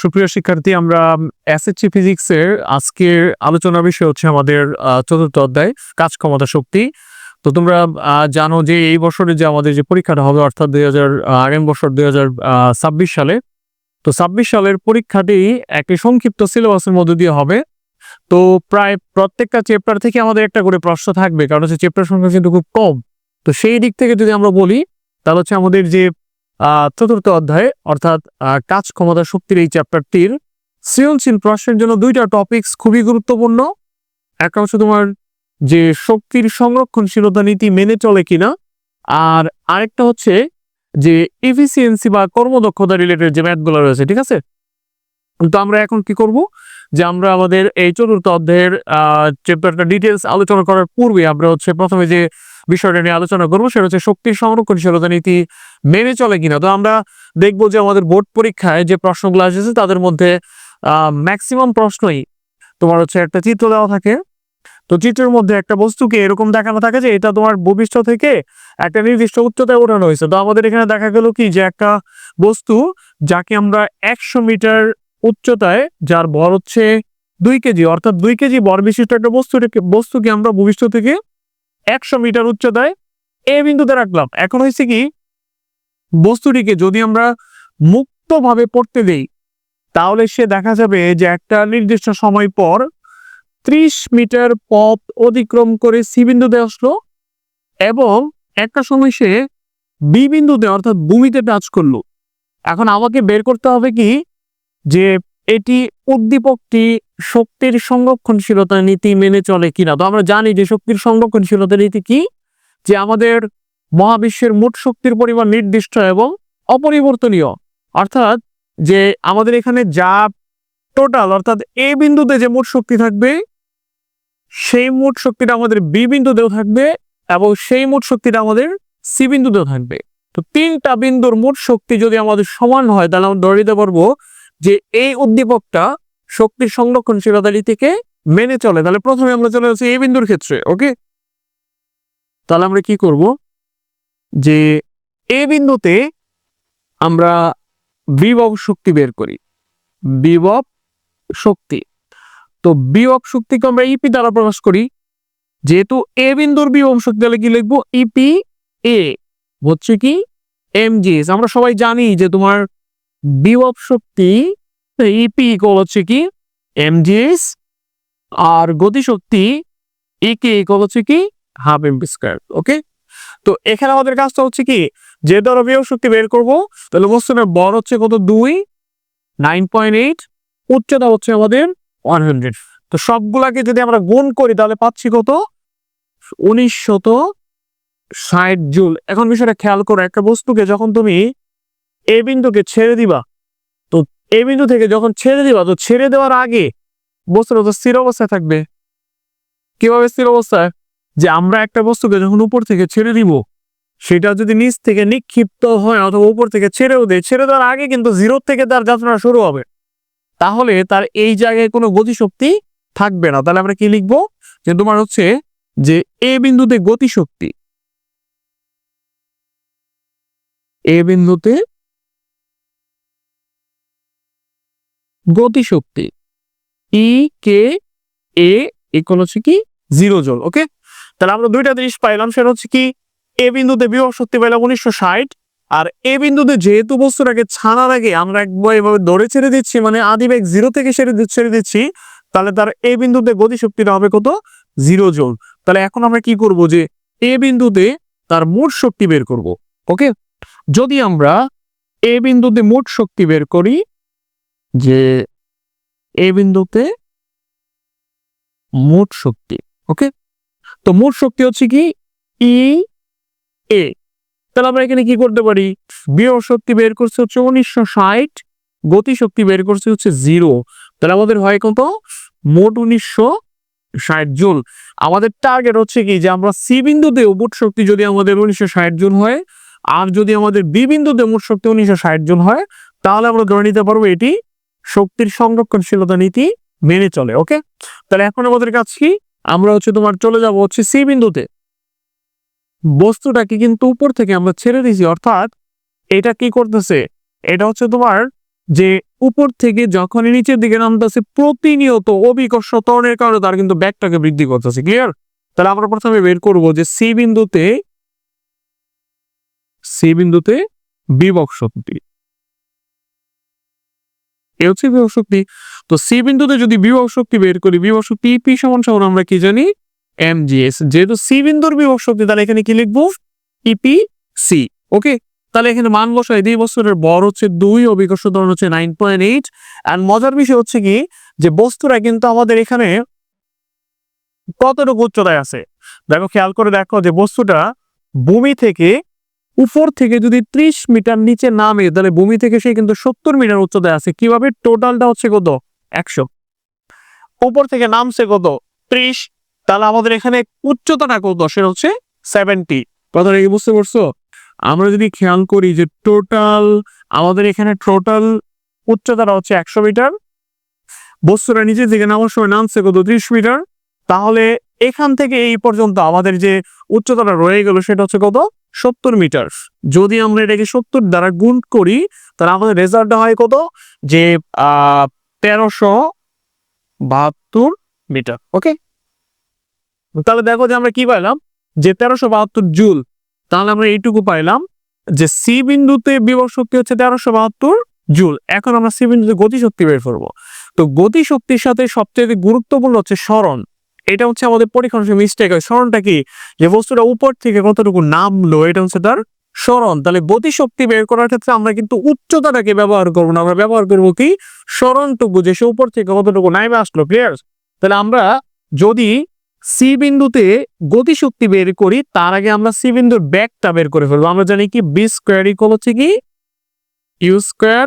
সুপ্রিয় শিক্ষার্থী, আমরা এসএসসি ফিজিক্সের আজকের আলোচনার বিষয় হচ্ছে আমাদের চতুর্থ অধ্যায়, কাজ ক্ষমতা শক্তি। তো তোমরা জানো যে এই বছরে যে আমাদের যে পরীক্ষাটা হবে, অর্থাৎ দুই হাজার আগামী বছর দুই হাজার ছাব্বিশ সালে, তো ছাব্বিশ সালের পরীক্ষাটি একটি সংক্ষিপ্ত সিলেবাসের মধ্যে দিয়ে হবে। তো প্রায় প্রত্যেকটা চ্যাপ্টার থেকে আমাদের একটা করে প্রশ্ন থাকবে, কারণ হচ্ছে চ্যাপ্টার সংখ্যা কিন্তু খুব কম। তো সেই দিক থেকে যদি আমরা বলি, তাহলে হচ্ছে আমাদের যে চতুর্থ অধ্যায়, অর্থাৎ কাজ ক্ষমতা শক্তির এই চ্যাপ্টারটির সৃজনশীল প্রশ্নের জন্য দুইটা টপিকস খুবই গুরুত্বপূর্ণ। একটা হচ্ছে তোমার যে শক্তির সংরক্ষণশীলতা নীতি মেনে চলে কিনা, আর আরেকটা হচ্ছে যে এফিসিয়েন্সি বা কর্মদক্ষতা রিলেটেড যে ম্যাথগুলো রয়েছে, ঠিক আছে? তো আমরা এখন কি করব? যে আমরা আমাদের এই চতুর্থ অধ্যায়ের চ্যাপ্টারটা ডিটেলস আলোচনা করার পূর্বে আমরা হচ্ছে প্রথমে যে বিষয়টা নিয়ে আলোচনা করব। সেটা হচ্ছে শক্তির সংরক্ষণশীলতা নীতি মেনে চলে কিনা। তো আমরা দেখব যে আমাদের বোর্ড পরীক্ষায় যে প্রশ্নগুলো এসেছে তাদের মধ্যে ম্যাক্সিমাম প্রশ্নই তোমার হচ্ছে একটা চিত্র দেওয়া থাকে। তো চিত্রের মধ্যে একটা বস্তুকে এরকম দেখানো থাকে যে এটা তোমার ভূপৃষ্ঠ থেকে একটা নির্দিষ্ট উচ্চতায় ওঠানো হয়েছে। তো আমাদের এখানে দেখা গেল কি যে একটা বস্তু যাকে আমরা একশো মিটার উচ্চতায়, যার ভর হচ্ছে দুই কেজি, অর্থাৎ দুই কেজি ভর বিশিষ্ট একটা বস্তু বস্তুকে আমরা ভূপৃষ্ঠ থেকে একশো মিটার উচ্চতায় এ বিন্দুতে রাখলাম। এখন হয়েছে কি, বস্তুটিকে যদি আমরা মুক্তভাবে পড়তে দেই, তাহলে সে দেখা যাবে যে একটা নির্দিষ্ট সময় পর ত্রিশ মিটার পথ অতিক্রম করে সি বিন্দুতে আসলো এবং একটা সময় সে বি বিন্দুতে অর্থাৎ ভূমিতে টাচ করল। এখন আমাকে বের করতে হবে কি, যে এটি উদ্দীপকটি শক্তির সংরক্ষণশীলতা নীতি মেনে চলে কিনা? তো আমরা জানি যে শক্তির সংরক্ষণশীলতা নীতি কি? যে আমাদের মহাবিশ্বের মোট শক্তির পরিমাণ নির্দিষ্ট এবং অপরিবর্তনীয়। অর্থাৎ যে আমাদের এখানে যা টোটাল অর্থাৎ এ বিন্দুতে যে মোট শক্তি থাকবে, সেই মোট শক্তিটা আমাদের বি বিন্দুতেও থাকবে এবং সেই মোট শক্তিটা আমাদের সি বিন্দুতেও থাকবে। তো তিনটা বিন্দুর মোট শক্তি যদি আমাদের সমান হয়, তাহলে আমরা ধরে নিতে পারব যে এই উদ্দীপকটা শক্তির সংরক্ষণশীলতা নীতিকে মেনে চলে। তাহলে প্রথমে আমরা চলে যাচ্ছি এই বিন্দুর ক্ষেত্রে, ওকে? তাহলে আমরা কি করব? যে এ বিন্দুতে আমরা বিভব শক্তি বের করি। বিভব শক্তি। তো বিভব শক্তিকে আমরা ইপি দ্বারা প্রকাশ করি। যেহেতু এ বিন্দুর বিভব শক্তি, তাহলে কি লিখব? ইপি এ হচ্ছে কি? এমজিএস আমরা সবাই জানি যে তোমার বিভব শক্তি ইপি ইকল হচ্ছে কি? এমজিএস আর গতিশক্তি ইকে ইকল হচ্ছে কি? হাফ এমপি স্কোয়ার ওকে তো এখানে আমাদের কাজটা হচ্ছে কি? যে বিভব শক্তি বের করব, তাহলে বস্তুটার বর হচ্ছে কত? দুই নাইন পয়েন্ট এইট উচ্চতা হচ্ছে আমাদের ওয়ান হান্ড্রেড তো সবগুলাকে যদি আমরা গুণ করি, তাহলে পাচ্ছি কত? উনিশ শত ষাট জুল। এখন বিষয়টা খেয়াল করো, একটা বস্তুকে যখন তুমি এ বিন্দুকে ছেড়ে দিবা তো এ বিন্দু থেকে যখন ছেড়ে দিবা, তো ছেড়ে দেওয়ার আগে বস্তুটা তো স্থির অবস্থায় থাকবে। কীভাবে স্থির অবস্থায়? যে আমরা একটা বস্তুকে যখন উপর থেকে ছেড়ে দিব, সেটা যদি নিচ থেকে নিক্ষিপ্ত হয় অথবা উপর থেকে ছেড়েও দেয়, ছেড়ে দেওয়ার আগে কিন্তু জিরো থেকে তার যাত্রা শুরু হবে। তাহলে তার এই জায়গায় কোনো গতিশক্তি থাকবে না। তাহলে আমরা কি লিখব? যে তোমার হচ্ছে যে এ বিন্দুতে গতিশক্তি। এ বিন্দুতে গতিশক্তি। ই, কে, এ হচ্ছে কি? জিরো জল, ওকে? তাহলে আমরা দুইটা জিনিস পাইলাম, সেটা হচ্ছে কি, এ বিন্দুতে বিভব শক্তি পাইলাম উনিশশো ষাট, আর এ বিন্দুতে যেহেতু বস্তুটাকে ছাড়ার আগে আমরা একবার এভাবে দৌড়ে ছেড়ে দিচ্ছি মানে আদি বেগ জিরো থেকে ছেড়ে ছেড়ে দিচ্ছি, তাহলে তার এ বিন্দুতে গতিশক্তিটা হবে কত? Zero joule. তাহলে এখন আমরা কি করব যে, এ বিন্দুতে তার মোট শক্তি বের করব, ওকে? যদি আমরা এ বিন্দুতে মোট শক্তি বের করি যে এ বিন্দুতে মোট শক্তি ওকে তো মোট শক্তি হচ্ছে কি? ই এ তাহলে আমরা এখানে কি করতে পারি? বিভব শক্তি বের করছে হচ্ছে উনিশশো ষাট গতি শক্তি বের করছে হচ্ছে জিরো তাহলে আমাদের হয় কত? মোট উনিশশো ষাট জুল। আমাদের টার্গেট হচ্ছে কি? যে আমরা সি বিন্দুতে মোট শক্তি যদি আমাদের উনিশশো ষাট জুল হয়, আর যদি আমাদের বি বিন্দুতে মোট শক্তি উনিশশো ষাট জন হয়, তাহলে আমরা ধরে নিতে পারব এটি শক্তির সংরক্ষণশীলতা নীতি মেনে চলে, ওকে? তাহলে এখন আমাদের কাছে কি? আমরা হচ্ছে তোমার চলে যাব হচ্ছে সি বিন্দুতে। বস্তুটাকে কিন্তু উপর থেকে আমরা ছেড়ে দিয়েছি, অর্থাৎ এটা কি করতেছে? এটা হচ্ছে তোমার যে উপর থেকে যখনই নিচের দিকে নামতেছে, প্রতিনিয়ত অবিকর্ষ ত্বরণের কারণে তার কিন্তু ব্যাগটাকে বৃদ্ধি করতেছে ক্লিয়ার তাহলে আমরা প্রথমে বের করব যে সি বিন্দুতে সি বিন্দুতে বিভব শক্তি হচ্ছে বিভব শক্তি। তো সি বিন্দুতে যদি বিভব শক্তি বের করি, বিভব শক্তি পি সমান সমান আমরা কি জানি? এম যেহেতু সি বিন্দুর বিভব শক্তি, তাহলে এখানে কি লিখব? ইপি সি ওকে তাহলে এখানে মান দুই বছরের বর হচ্ছে দুই, অভিকর্ষ ত্বরণ হচ্ছে নাইন পয়েন্ট এইট অ্যান্ড মজার বিষয় হচ্ছে কি? যে বস্তুরা কিন্তু আমাদের এখানে কতটুকু উচ্চতায় আছে? দেখো, খেয়াল করে দেখো যে বস্তুটা ভূমি থেকে উপর থেকে যদি ত্রিশ মিটার নিচে নামে, তাহলে ভূমি থেকে সে কিন্তু সত্তর মিটার উচ্চতায় আছে। কীভাবে? টোটালটা হচ্ছে কত? একশো। উপর থেকে নামছে কত? ত্রিশ। তাহলে আমাদের এখানে উচ্চতাটা কত? সেটা হচ্ছে সেভেন্টি কথাটা কি বুঝতে পারছ? আমরা যদি খেয়াল করি যে টোটাল আমাদের এখানে টোটাল উচ্চতাটা হচ্ছে একশো মিটার। বস্তুটা নিচে থেকে নামার সময় নামছে কত? ত্রিশ মিটার। তাহলে এখান থেকে এই পর্যন্ত আমাদের যে উচ্চতাটা রয়ে গেল, সেটা হচ্ছে কত? সত্তর মিটার। যদি আমরা এটাকে সত্তর দ্বারা গুণ করি, তাহলে আমাদের রেজাল্টটা হয় কত? যে তেরোশো বাহাত্তর মিটার, ওকে? তাহলে দেখো যে আমরা কি পাইলাম? যে, তেরোশো বাহাত্তর জুল, তাহলে আমরা এইটুকু পাইলাম যে, সি বিন্দুতে বিভব শক্তি হচ্ছে তেরোশো বাহাত্তর জুল। এখন আমরা সি বিন্দুতে গতিশক্তি বের করব। তো গতিশক্তির সাথে সবচেয়ে গুরুত্বপূর্ণ হচ্ছে স্মরণ। এটা হচ্ছে আমাদের পরীক্ষার মিস্টেক হয়। স্মরণটা কি? যে বস্তুটা উপর থেকে কতটুকু নামলো, এটা হচ্ছে তার স্মরণ। তাহলে গতিশক্তি বের করার ক্ষেত্রে আমরা কিন্তু উচ্চতাটাকে ব্যবহার করব না। আমরা ব্যবহার করব কি? স্মরণটুকু, যে সে উপর থেকে কতটুকু নাইমে আসলো ক্লিয়ার তাহলে আমরা যদি সি বিন্দুতে গতিশক্তি বের করি, তার আগে আমরা সি বিন্দুর ব্যাগটা বের করে ফেলব। আমরা জানি কি? বি স্কোয়ার ইকুয়াল হচ্ছে কি? U square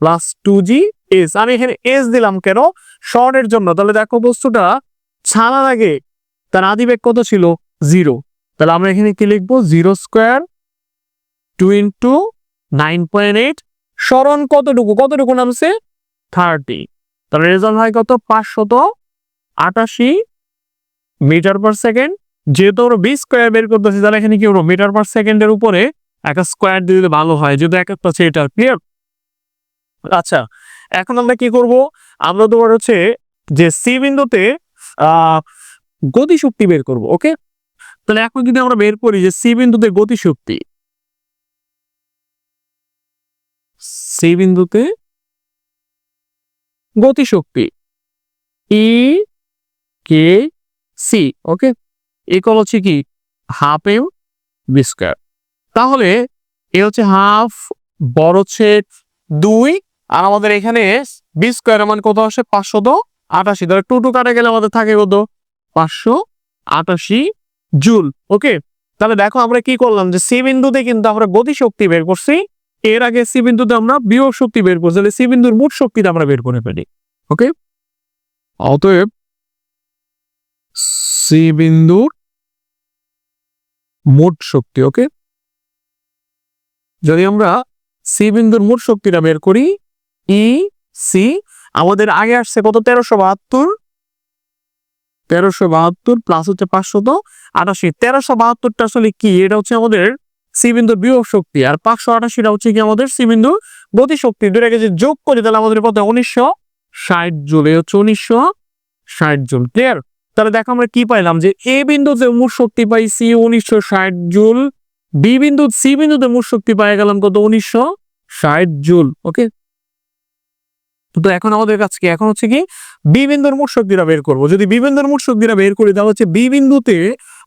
plus two G S আমি এখানে এস দিলাম কেন? স্মরণের জন্য। তাহলে দেখো বস্তুটা ছাড়ার আগে তার আদি বেগ কত ছিল? জিরো। তাহলে আমরা এখানে কি লিখব? Zero square two into nine point eight স্মরণ কতটুকু? কতটুকু নামছে? থার্টি। তাহলে রেজাল্ট হয় কত? পাঁচশত আটাশি মিটার পার সেকেন্ড। যেহেতু আমরা বি স্কোয়ার বের করতেছি, তাহলে এখানে কি করব মিটার পার সেকেন্ডের উপরে একটা স্কোয়ার দিলে ভালো হয়। যেহেতু এক একটা এটা ক্লিয়ার আচ্ছা এখন আমরা কি করব? আমরা তোমার হচ্ছে যে সি বিন্দুতে গতিশক্তি বের করব ওকে তাহলে এখন যদি আমরা বের করি যে সি বিন্দুতে গতিশক্তি সি বিন্দুতে গতিশক্তি ই কে সি ওকে ইকুয়াল হচ্ছে কি? হাফ এম বি স্কোয়ার তাহলে এ হচ্ছে হাফ বড় হচ্ছে দুই, আর আমাদের এখানে বি স্কোয়ার মান কত আসে? পাঁচশত আটাশি তাহলে টু টু কাটা গেলে আমাদের থাকে কত? পাঁচশো আটাশি জুল ওকে তাহলে দেখো আমরা কি করলাম যে সি বিন্দুতে কিন্তু আমরা গতি শক্তি বের করছি, এর আগে সি বিন্দুতে আমরা বিয়োগ শক্তি বের করছি, তাহলে সি বিন্দুর মোট শক্তিটা আমরা বের করে ফেলি ওকে অতএব সি বিন্দুর মোট শক্তি ওকে যদি আমরা সি বিন্দুর মোট শক্তিটা বের করি ই সি আমাদের আগে আসছে কত? তেরোশো বাহাত্তর। তেরোশো বাহাত্তর প্লাস হচ্ছে পাঁচশত আটাশি। তেরোশো বাহাত্তরটা আসলে কি? এটা হচ্ছে আমাদের সি বিন্দুর বিভব শক্তি আর পাঁচশো আটাশিটা হচ্ছে কি আমাদের সি বিন্দুর গতি শক্তি দুটাকে যে যোগ করি তাহলে আমাদের কত? উনিশশো ষাট জুল। এই হচ্ছে উনিশশো ষাট জুল। ক্লিয়ার তাহলে দেখো আমরা কি পাইলাম? যে এ বিন্দুতে মোট শক্তি পাইছি উনিশশো ষাট জুল। বি বিন্দু সি বিন্দুতে মোট শক্তি পাই গেলাম কত? উনিশশো ষাট জুল। ওকে তো এখন আমাদের কাছে কি? এখন হচ্ছে কি বি বিন্দুর মোট শক্তিটা বের করব। যদি বি বিন্দুর মোট শক্তিটা বের করি, তাহলে হচ্ছে বি বিন্দুতে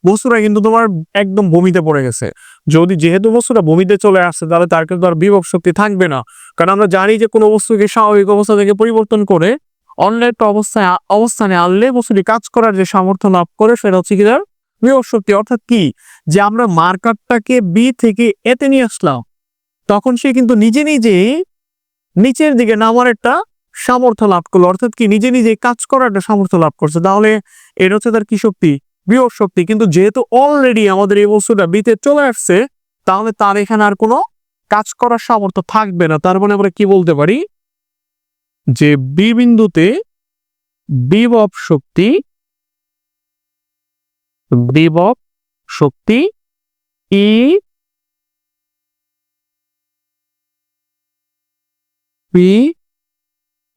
বস্তুটা কিন্তু তোমার একদম ভূমিতে পড়ে গেছে। যদি যেহেতু বস্তুটা ভূমিতে চলে আসছে, তাহলে তার কিন্তু আর বিভব শক্তি থাকবে না। কারণ আমরা জানি যে কোনো বস্তুকে স্বাভাবিক অবস্থা থেকে পরিবর্তন করে অন্য একটা অবস্থায় অবস্থানে আনলে বস্তুটি কাজ করার যে সামর্থ্য লাভ করে, সেটা হচ্ছে কি তার বিভব শক্তি। অর্থাৎ কি? যে আমরা মার্কারটাকে বি থেকে এতে নিয়ে আসলাম, তখন সে কিন্তু নিজে নিজে নিচের দিকে নামার একটা সামর্থ্য লাভ করল। অর্থাৎ কি নিজে নিজে কাজ করার একটা সামর্থ্য লাভ করছে। তাহলে এটা হচ্ছে তার কি শক্তি? বিভব শক্তি। কিন্তু যেহেতু অলরেডি আমাদের এই বস্তুটা বিতে চলে আসছে, তাহলে তার এখানে আর কোনো কাজ করার সামর্থ্য থাকবে না। তার মানে আমরা কি বলতে পারি? যে বি বিন্দুতে বিভব শক্তি বিভব শক্তি ই পি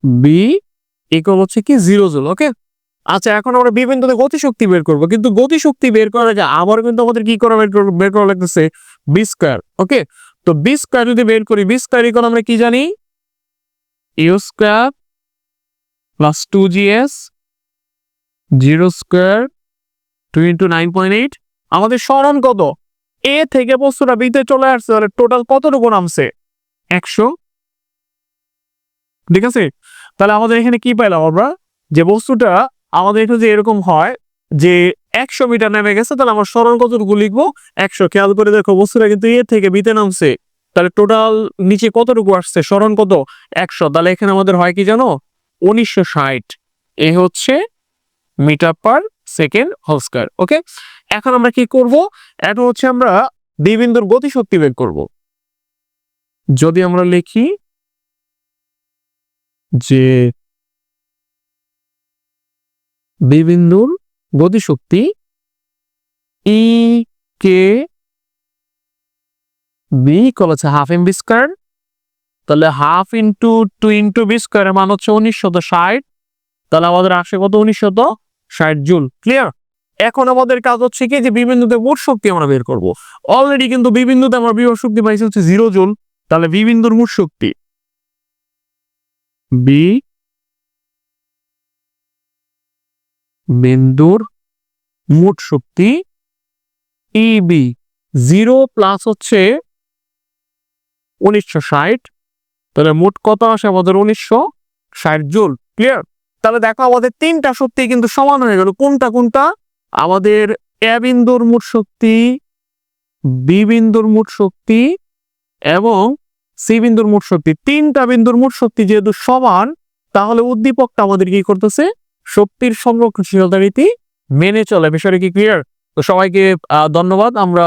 বি ইকুয়াল হচ্ছে কি জিরো জুল ওকে আচ্ছা এখন আমরা বি বিন্দুতে গতিশক্তি বের করব, কিন্তু গতিশক্তি বের করার আগে আবার কিন্তু আমাদের কি করা বের করা লাগতেছে? বি স্কোয়ার ওকে তো বি স্কোয়ার যদি বের করি বি স্কোয়ার ইকুয়াল আমরা কি জানি? U square plus two G S zero square two into nine point eight আমাদের সরণ কত? এ থেকে বস্তুটা বিতে চলে আসছে, তাহলে টোটাল কতটুকু নামছে? একশো। ঠিক আছে? তাহলে আমাদের এখানে কি পাইলাম আমরা? যে বস্তুটা আমাদের এখানে যে এরকম হয়, যে একশো মিটার নেমে গেছে, তাহলে আমার সরণ কতটুকু লিখব? একশো। খেয়াল করে দেখো, বস্তুটা কিন্তু এ থেকে বিতে নামছে। তাহলে টোটাল নিচে কতটুকু আসছে? সরণ কত? একশো। তাহলে এখানে আমাদের হয় কি জানো? উনিশশো ষাট। এ হচ্ছে metre per second whole square, okay? এখন আমরা কি করব? এখন হচ্ছে আমরা দ্বি বিন্দুর গতিশক্তি বের করব। যদি আমরা লিখি যে বিবিন্দুর গতিশক্তি ই কে বি হচ্ছে হাফ এম বি স্কয়ার তাহলে half into two into B স্কয়ারের মান হচ্ছে উনিশশত ষাট। তাহলে আমাদের আসে কত? উনিশশত ষাট জুল। ক্লিয়ার এখন আমাদের কাজ হচ্ছে কি? যে বিবিন্দুতে মোট শক্তি আমরা বের করব। অলরেডি কিন্তু বিবিন্দুতে আমরা বিভব শক্তি পাইছি হচ্ছে জিরো জুল। তাহলে বিবিন্দুর মোট শক্তি বি বিন্দুর মোট শক্তি ইবি জিরো প্লাস হচ্ছে উনিশশো ষাট। তাহলে মোট কত আসে? আমাদের উনিশশো ষাট জুল। ক্লিয়ার তাহলে দেখো আমাদের তিনটা শক্তি কিন্তু সমান হয়ে গেল। কোনটা কোনটা? আমাদের এ বিন্দুর মোট শক্তি বি বিন্দুর মোট শক্তি এবং সি বিন্দুর মোট শক্তি, তিনটা বিন্দুর মোট শক্তি যেহেতু সমান, তাহলে উদ্দীপকটা আমাদের কি করতেছে? শক্তির সংরক্ষণশীলতা রীতি মেনে চলে। বিষয়টা কি ক্লিয়ার তো সবাইকে ধন্যবাদ। আমরা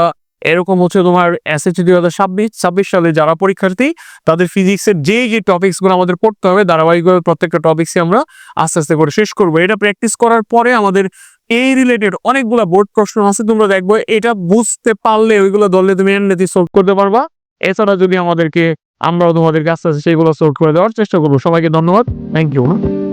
এরকম হচ্ছে তোমার এসএসসি দুই হাজার ছাব্বিশ ছাব্বিশ সালে যারা পরীক্ষার্থী, তাদের ফিজিক্সের যে যে টপিকসগুলো আমাদের পড়তে হবে, ধারাবাহিকভাবে প্রত্যেকটা টপিক্সই আমরা আস্তে আস্তে করে শেষ করব। এটা প্র্যাকটিস করার পরে আমাদের এই রিলেটেড অনেকগুলো বোর্ড প্রশ্ন আছে, তোমরা দেখব। এটা বুঝতে পারলে ওইগুলো দলে তুমি এমনিতে সলভ করতে পারবা। এছাড়া যদি আমাদেরকে, আমরাও তোমাদের আস্তে সেইগুলো সোর্ট করে দেওয়ার চেষ্টা করব। সবাইকে ধন্যবাদ। Thank you